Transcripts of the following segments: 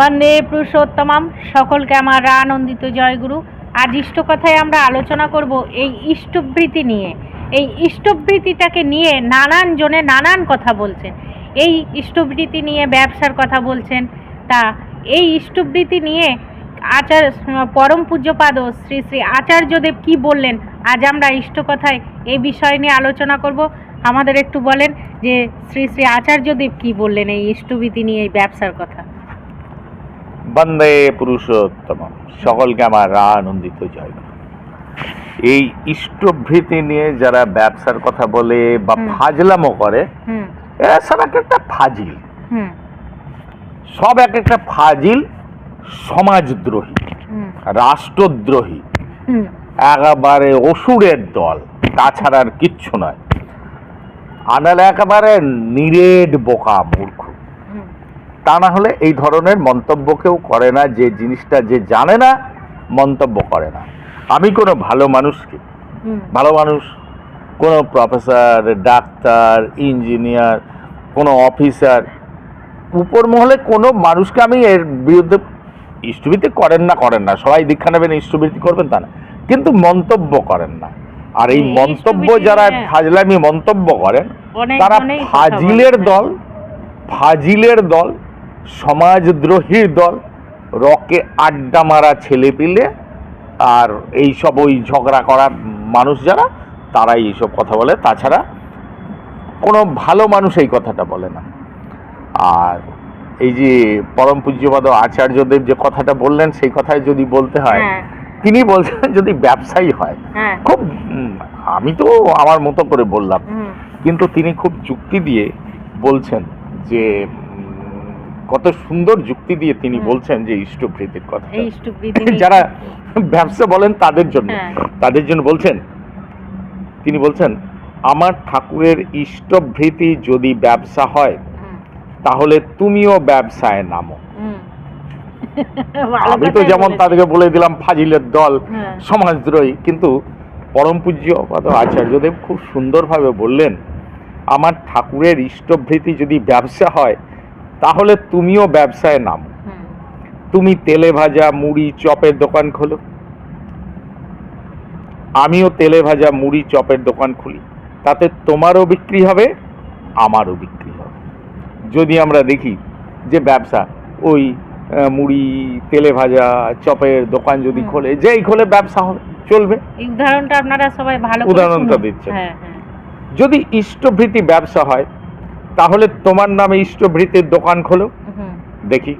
বন্দে পুরুষোত্তমম। সকলকে আমার আনন্দিত জয়গুরু। আজ ইষ্ট কথায় আমরা আলোচনা করব এই ইষ্টবৃত্তি নিয়ে। এই ইষ্টবৃত্তিটাকে নিয়ে নানান জনে নানান কথা বলছেন। এই ইষ্টবৃত্তি নিয়ে ব্যবসার কথা বলছেন। তা এই ইষ্টবৃত্তি নিয়ে আচার পরম পূজ্যপাদ শ্রী শ্রী আচার্যদেব কি বললেন? আজ আমরা ইষ্ট কথায় এই বিষয় নিয়ে আলোচনা করব। আমাদের একটু বলেন যে শ্রী শ্রী আচার্যদেব কি বললেন এই ইষ্টবৃত্তি নিয়ে এই ব্যবসার কথা? বন্দে পুরুষোত্তম সকলকে আমার আনন্দিত জয়। এই ইষ্টভৃতি নিয়ে যারা ব্যবসার কথা বলে বা। ফাজলামো করে এরা সব এক একটা ফাজিল। সব এক একটা ফাজিল সমাজদ্রোহী রাষ্ট্রদ্রোহী হুম। একেবারে অসুরের দল তাছাড়া আর কিচ্ছু নয়। আনালে একেবারে নিরেট বোকা মূর্খ। তা না হলে এই ধরনের মন্তব্য কেউ করে না যে জিনিসটা যে জানে না মন্তব্য করে না। আমি কোনো ভালো মানুষকে ভালো মানুষ কোনো প্রফেসর ডাক্তার ইঞ্জিনিয়ার কোনো অফিসার উপর মহলে কোনো মানুষকে আমি এর বিরুদ্ধে ইষ্টবৃত্তি করেন না করেন না। সবাই দীক্ষা নেবেন ইষ্টবৃত্তি করবেন তা না। কিন্তু মন্তব্য করেন না। আর এই মন্তব্য যারা নিয়ে ফাজলামি মন্তব্য করেন তারা ফাজিলের দল ফাজিলের দল সমাজদ্রোহীর দল রকে আড্ডা মারা ছেলে পিলে আর এইসব ওই ঝগড়া করার মানুষ যারা তারাই এইসব কথা বলে। তাছাড়া কোনো ভালো মানুষ এই কথাটা বলে না। আর এই যে পরম পূজ্যপাদ আচার্যদেব যে কথাটা বললেন সেই কথায় যদি বলতে হয় হ্যাঁ। তিনি বলছেন যদি ব্যবসায়ী হয় হ্যাঁ। খুব আমি তো আমার মতো করে বললাম। কিন্তু তিনি খুব যুক্তি দিয়ে বলছেন যে কত সুন্দর যুক্তি দিয়ে তিনি বলছেন যে ইষ্টভৃতির কথা। যারা ব্যবসা বলেন তাদের জন্য। হ্যাঁ। তাদের জন্য বলছেন তিনি বলছেন আমার ঠাকুরের ইষ্টভৃতি যদি ব্যবসা হয় তাহলে তুমিও ব্যবসায় নামো। আমি তো যেমন তাদেরকে বলে দিলাম ফাজিলের দল হ্যাঁ। সমাজদ্রোহী। কিন্তু পরম পূজ্য আচার্যদেব খুব সুন্দরভাবে বললেন আমার ঠাকুরের ইষ্টভৃতি যদি ব্যবসা হয় তাহলে তুমিও ব্যবসায় নামো। তুমি তেলে ভাজা মুড়ি চপের দোকান খোলো। আমিও তেলে ভাজা মুড়ি চপের দোকান খুলি। তাতে তোমারও বিক্রি হবে আমারও বিক্রি হবে। যদি আমরা দেখি যে ব্যবসা ওই মুড়ি তেলে ভাজা চপের দোকান যদি খোলে যেই খোলে ব্যবসা হবে চলবে। উদাহরণটা আপনারা সবাই ভালো উদাহরণটা। দিচ্ছেন। হ্যাঁ হ্যাঁ। যদি ইষ্টভৃতি ব্যবসা হয় তাহলে তোমার নামে ইষ্টভৃতির দোকান খোলো। দেখি।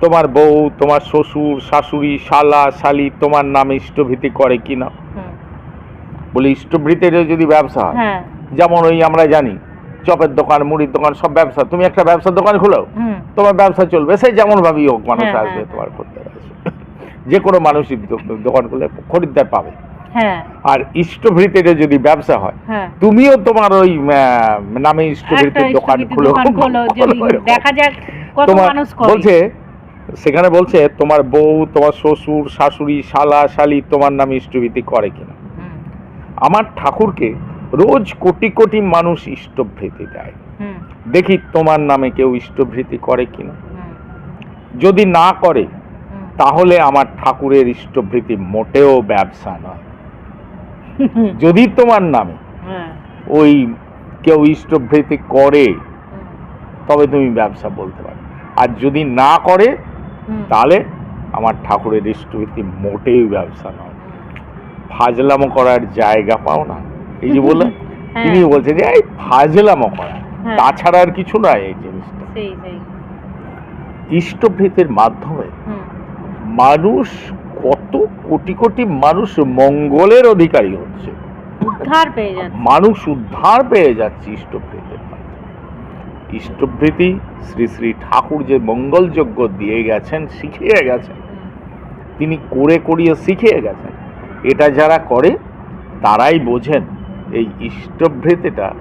তোমার বউ তোমার শ্বশুর শাশুড়ি শালা শালি তোমার নামে ইষ্টভৃতি করে কিনা? হুম, বলে ইষ্টভৃতির যদি ব্যবসা হয় হ্যাঁ। যেমন ওই আমরা জানি চপের দোকান মুড়ির দোকান সব ব্যবসা। তুমি একটা ব্যবসার দোকান খুলো তোমার ব্যবসা চলবে। সেই যেমন ভাবেই হোক মানুষ হ্যাঁ, আসবে হ্যাঁ। তোমার করতে আসবে। যে কোনো মানুষই দোকান খুলে খরিদ্দার পাবে। আর ইষ্টভৃতির যদি ব্যবসা হয় হ্যাঁ। তুমিও তোমার ওই নামে ইষ্টভৃতির দোকান খুলো। দেখা যাক তোমার বলছে সেখানে বলছে তোমার বউ তোমার শ্বশুর শাশুড়ি শালা শালি তোমার নামে ইষ্টভৃতি করে কিনা? আমার ঠাকুরকে রোজ কোটি কোটি মানুষ ইষ্টভৃতি দেয়। দেখি তোমার নামে কেউ ইষ্টভৃতি করে কিনা? যদি না করে তাহলে আমার ঠাকুরের ইষ্টভৃতি মোটেও ব্যবসা নয়। যদি তোমার নামে হ্যাঁ, ওই কেউ ইষ্টভৃতি করে তবে তুমি ব্যবসা বলতে পারো। আর যদি না করে তাহলে আমার ঠাকুরের ইষ্টভৃতি মোটেই ব্যবসা নয়। ফাজলামো করার জায়গা পাও না। এই যে বললেন হ্যাঁ। তিনি বলছেন যে এই ফাজলামো করা। হ্যাঁ। তাছাড়া আর কিছু নয় এই জিনিসটা। ইষ্টভৃতির মাধ্যমে মানুষ কত কোটি কোটি মানুষ মঙ্গলের অধিকারী হচ্ছে। উদ্ধার পেয়ে যাচ্ছে। মানুষ উদ্ধার পেয়ে যাচ্ছে ইষ্টভৃতির ইষ্টভৃতি শ্রী শ্রী ঠাকুর যে মঙ্গলযজ্ঞ দিয়ে গেছেন শিখিয়ে গেছেন। তিনি করে করিয়ে শিখিয়ে গেছেন। এটা যারা করে তারাই বোঝেন এই ইষ্টভৃতিটা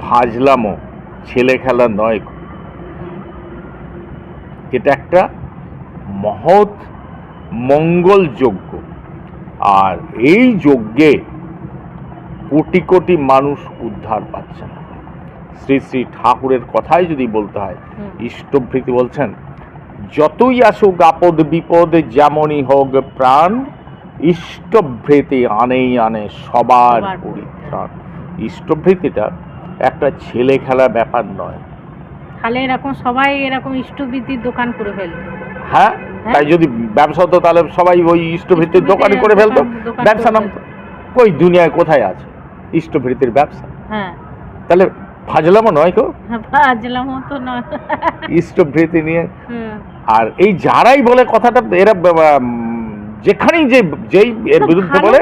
ফাজলামো ছেলে খেলা নয়। এটা একটা মহৎ মঙ্গল যজ্ঞ আর এই যজ্ঞে কোটি কোটি মানুষ উদ্ধার পাচ্ছে না। শ্রী শ্রী ঠাকুরের কথাই যদি বলতে হয়। ইষ্টভৃতি বলছেন যতই আসুক আপদ বিপদ যেমনই হোক প্রাণ ইষ্টভৃতি আনেই আনে সবার পরিত্রাণ। ইষ্টভৃতিটা একটা ছেলে খেলা ব্যাপার নয়। তাহলে এরকম সবাই এরকম ইষ্টবৃত্তির দোকান করে ফেলতো হ্যাঁ? তাই যদি ব্যবসা হতো তাহলে সবাই ওই ইষ্টভৃতির ইষ্টভৃতির দোকানে করে ফেলতো। দোকান ব্যবসা নাম কই দুনিয়ায় কোথায় আছে? ইষ্টভৃতির ব্যবসা। হ্যাঁ। তাহলে ফাজলামো নয় কেউ? ভাজলাম তো নয়। ইষ্টভৃতি নিয়ে। আর এই যারাই বলে কথাটা এরা যেখানেই যে যেই এর বিরুদ্ধে বলে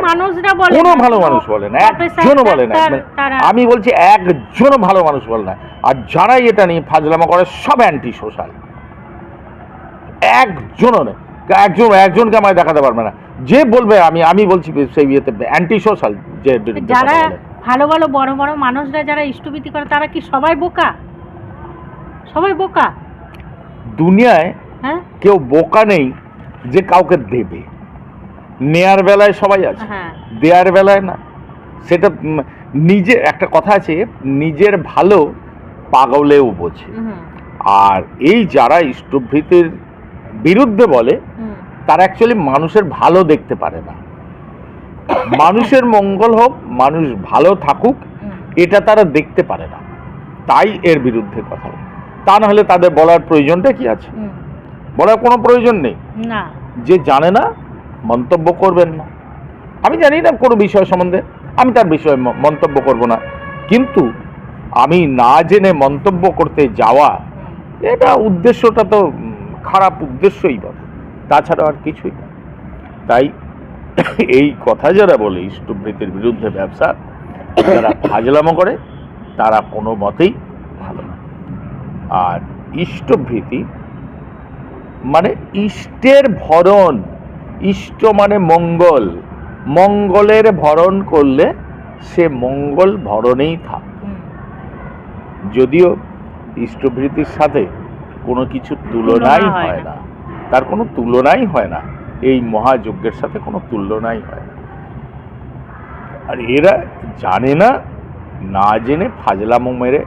কোনো ভালো মানুষ বলে না একজনও বলে না। মানে আমি বলছি একজনও ভালো মানুষ বলে না। আর যারাই এটা নিয়ে ফাজলামা করে সব অ্যান্টি সোশ্যাল একজনও নেই একজন একজনকে আমায় দেখাতে পারবে না। যে বলবে আমি আমি বলছি সেই ইয়েতে অ্যান্টি সোশ্যাল যে যারা ভালো ভালো বড় বড় মানুষরা যারা ইষ্টবৃত্তি করে তারা কি সবাই বোকা? সবাই বোকা? দুনিয়ায় হ্যাঁ? কেউ বোকা নেই যে কাউকে দেবে। নেয়ার বেলায় সবাই আছে হ্যাঁ। দেয়ার বেলায় না। সেটা নিজে একটা কথা আছে নিজের ভালো পাগলেও বোঝে। আর এই যারা ইষ্টভৃতির বিরুদ্ধে বলে তারা অ্যাকচুয়ালি মানুষের ভালো দেখতে পারে না। মানুষের মঙ্গল হোক মানুষ ভালো থাকুক এটা তারা দেখতে পারে না। তাই এর বিরুদ্ধে কথা তা না হলে তাদের বলার প্রয়োজনটা কি আছে? বলার কোনো প্রয়োজন নেই। যে জানে না মন্তব্য করবেন না। আমি জানি না কোনো বিষয় সম্বন্ধে। আমি তার বিষয়ে মন্তব্য করব না। কিন্তু আমি না জেনে মন্তব্য করতে যাওয়া এটা উদ্দেশ্যটা তো খারাপ উদ্দেশ্যই বটে। তাছাড়া আর কিছুই না। তাই এই কথা যারা বলে ইষ্টবৃত্তির বিরুদ্ধে ব্যবসা যারা ফাজলামো করে তারা কোনো মতেই ভালো না। আর ইষ্টভৃতি মানে ইষ্টের ভরণ। ইষ্ট মানে মঙ্গল। মঙ্গলের ভরণ করলে সে মঙ্গল ভরণেই থাকবে যদিও ইষ্টভৃতির সাথে কোনো কিছু তুলনাই হয় না। না। তার কোনো তুলনাই হয় না। এই মহাযজ্ঞের সাথে কোনো তুলনাই হয় না। আর এরা জানে না না জেনে ফাজলামো মেরে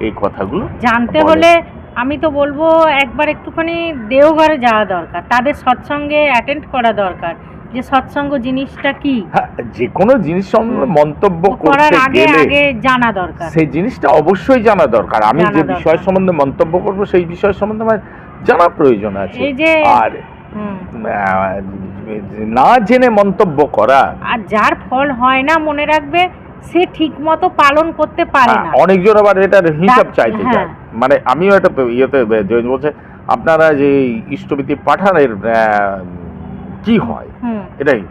এই কথাগুলো জানতে হলে আমি তো বলব একবার একটুখানি দেওঘরে যাওয়া দরকার। তাদের সৎসঙ্গে অ্যাটেন্ড করা দরকার। যে সৎসঙ্গ জিনিসটা কি? হ্যাঁ যে কোনো জিনিস মন্তব্য করার আগে আগে জানা দরকার। সেই জিনিসটা অবশ্যই জানা দরকার। আমি যে বিষয় সম্বন্ধে মন্তব্য করব সেই বিষয় সম্বন্ধে আমার জানা প্রয়োজন আছে। আর না জেনে মন্তব্য করা আর যার ফল হয় না মনে রাখবে সে ঠিক মতো পালন করতে পারে হ্যাঁ, না। অনেকজন আবার এটার হিসাব চাইতে হ্যাঁ। চায় মানে আমিও এটা ইয়েতে বলছে আপনারা যে ইষ্টবিতি পাঠানের কি হয়? এটাই।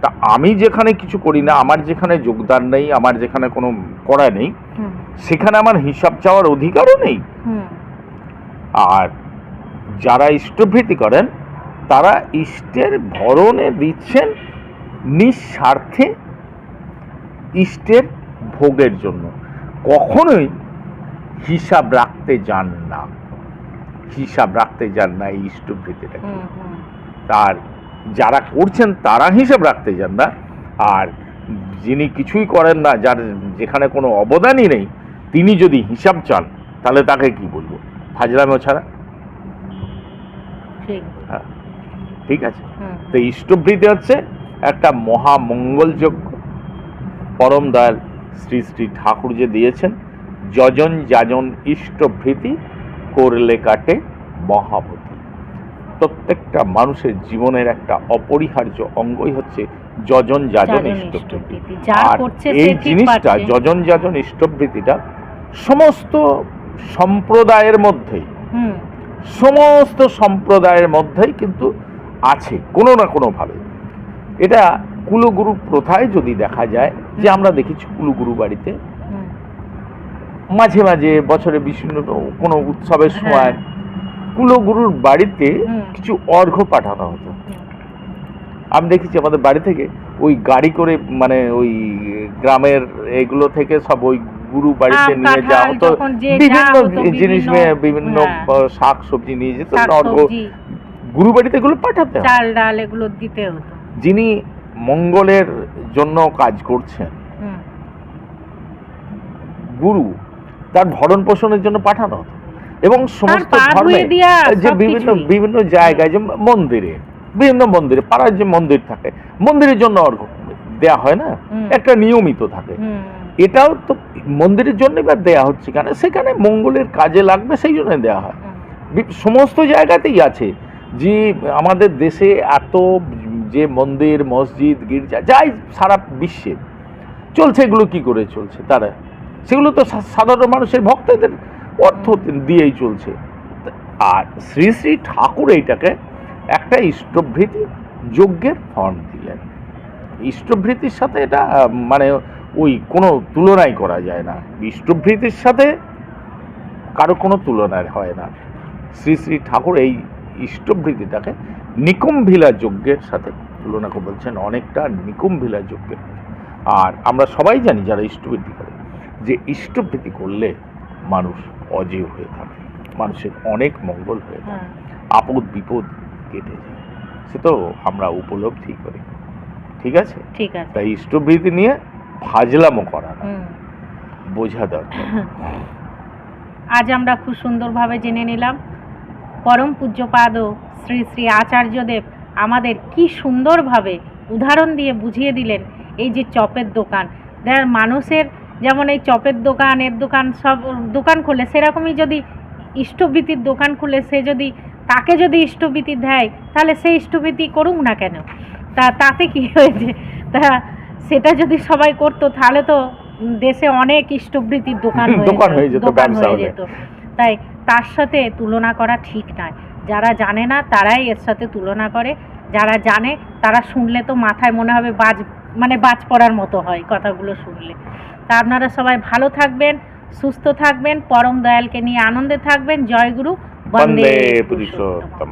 তা আমি যেখানে কিছু করি না আমার যেখানে যোগদান নেই আমার যেখানে কোনো করা নেই সেখানে আমার হিসাব চাওয়ার অধিকারও নেই। আর যারা ইষ্টভৃতি করেন তারা ইষ্টের ভরণে দিচ্ছেন নিঃস্বার্থে ইষ্টের ভোগের জন্য। কখনোই হিসাব রাখতে যান না। হিসাব রাখতে যান না এই ইষ্টভৃতিটা হুম হুম। তার যারা করছেন তারা হিসাব রাখতে যান না। আর যিনি কিছুই করেন না যার যেখানে কোনো অবদানই নেই তিনি যদি হিসাব চান তাহলে তাকে কি বলব? ফাজলামো ছাড়া? ঠিক। হ্যাঁ ঠিক আছে। তো ইষ্টভৃতি হচ্ছে একটা মহামঙ্গলযোগ্য পরম দয়াল শ্রী শ্রী ঠাকুর যে দিয়েছেন যজন যাজন ইষ্টভৃতি করলে কাটে মহাবতী। প্রত্যেকটা মানুষের জীবনের একটা অপরিহার্য অঙ্গই হচ্ছে যজন যাজন ইষ্টভৃতি আর এই জিনিসটা। যজন যাজন ইষ্টভৃতিটা সমস্ত সম্প্রদায়ের মধ্যেই সমস্ত সম্প্রদায়ের মধ্যেই কিন্তু আছে কোনো না কোনোভাবে। এটা কুলগুরু প্রথায় যদি দেখা যায় যে আমরা দেখেছি কুলগুরু বাড়িতে মাঝে মাঝে বছরে বিভিন্ন কোনো উৎসবের সময় কুলগুরুর বাড়িতে কিছু অর্ঘ্য পাঠানো হতো। আমি দেখেছি আমাদের বাড়ি থেকে ওই গাড়ি করে মানে ওই গ্রামের এগুলো থেকে সব ওই গুরু বাড়িতে নিয়ে যাওয়া হতো। বিভিন্ন জিনিস বিভিন্ন- নিয়ে বিভিন্ন হ্যাঁ। শাক সবজি নিয়ে যেত শাক অর্ঘ্য গুরু বাড়িতে এগুলো পাঠাতে চাল ডাল এগুলো দিতে হতো। যিনি মঙ্গলের জন্য কাজ করছেন গুরু তার ভরণ পোষণের জন্য পাঠানো হতো। এবং সমস্ত ধর্মে যে বিভিন্ন বিভিন্ন জায়গায় যে মন্দিরে বিভিন্ন মন্দিরে পাড়ার যে মন্দির থাকে মন্দিরের জন্য অর্ঘ্য দেয়া হয় না। একটা নিয়মিত থাকে। এটাও তো মন্দিরের জন্য এবার দেয়া হচ্ছে কেন? সেখানে মঙ্গলের কাজে লাগবে সেই জন্য দেয়া হয়। সমস্ত জায়গাতেই আছে। যে আমাদের দেশে এত যে মন্দির মসজিদ গির্জা যাই সারা বিশ্বে চলছে এগুলো কি করে চলছে? তারা সেগুলো তো সাধারণ মানুষের ভক্তদের দিয়েই চলছে। আর শ্রী শ্রী ঠাকুর এইটাকে একটা ইষ্টভৃতি যজ্ঞের ফর্ম দিলেন। ইষ্টভৃতির সাথে এটা মানে ওই কোনো তুলনাই করা যায় না। ইষ্টভৃতির সাথে কারও কোনো তুলনা হয় না। শ্রী শ্রী ঠাকুর এই ইষ্টভৃতিটাকে নিকুম্ভিলা যজ্ঞের সাথে তুলনা করে বলছেন। অনেকটা নিকুম্ভিলা যজ্ঞের। আর আমরা সবাই জানি, যারা ইষ্টভৃতি করে, যে ইষ্টভৃতি করলে মানুষ অজেয় হয়ে থাকে। মানুষের অনেক মঙ্গল হয়ে থাকে। হ্যাঁ। আপদ বিপদ কেটে যায়। সে তো আমরা উপলব্ধি করি। ঠিক আছে? ঠিক আছে। তাই ইষ্টভৃতি নিয়ে ফাজলামো করা না। বোঝা দরকার। আজ আমরা খুব সুন্দরভাবে জেনে নিলাম পরম পূজ্যপাদ শ্রী শ্রী আচার্যদেব আমাদের কি সুন্দরভাবে উদাহরণ দিয়ে বুঝিয়ে দিলেন এই যে চপের দোকান। দেখ মানুষের যেমন এই চপের দোকান এর দোকান সব দোকান খোলে সেরকমই যদি ইষ্টভীতির দোকান খুলে সে যদি তাকে যদি ইষ্টভীতি দেয় তাহলে সে ইষ্টভীতি করুক না কেন? তা তাতে কি হয়েছে? তা সেটা যদি সবাই করতো তাহলে তো দেশে অনেক ইষ্টভৃতির দোকান হয়ে দোকান হয়ে যেত, দোকান হয়ে যেত। তাই তার সাথে তুলনা করা ঠিক নয়। যারা জানে না তারাই এর সাথে তুলনা করে। যারা জানে তারা শুনলে তো মাথায় মনে হবে বাজ মানে বাজ পড়ার মতো হয় কথাগুলো শুনলে। তা আপনারা সবাই ভালো থাকবেন সুস্থ থাকবেন পরম দয়ালকে নিয়ে আনন্দে থাকবেন। জয়গুরু বন্দে পুরুষোত্তম।